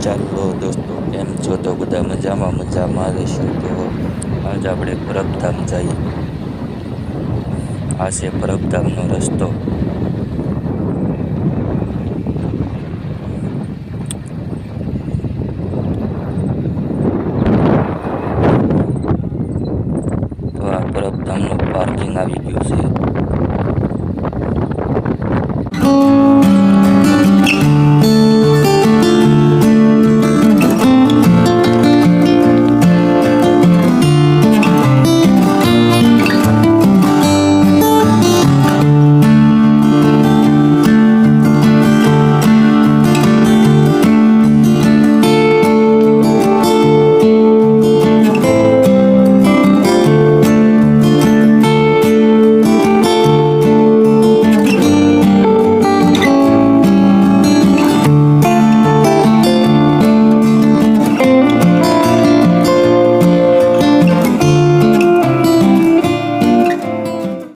ચાલો દોસ્તો, કેમ છો? તો બધા મજામાં મજામાં રહીશું. તો આજ આપણે પરબધામ જઈએ. આ છે પરબધામનો રસ્તો. તો આ પરબધામનું પાર્કિંગ આવી ગયું છે.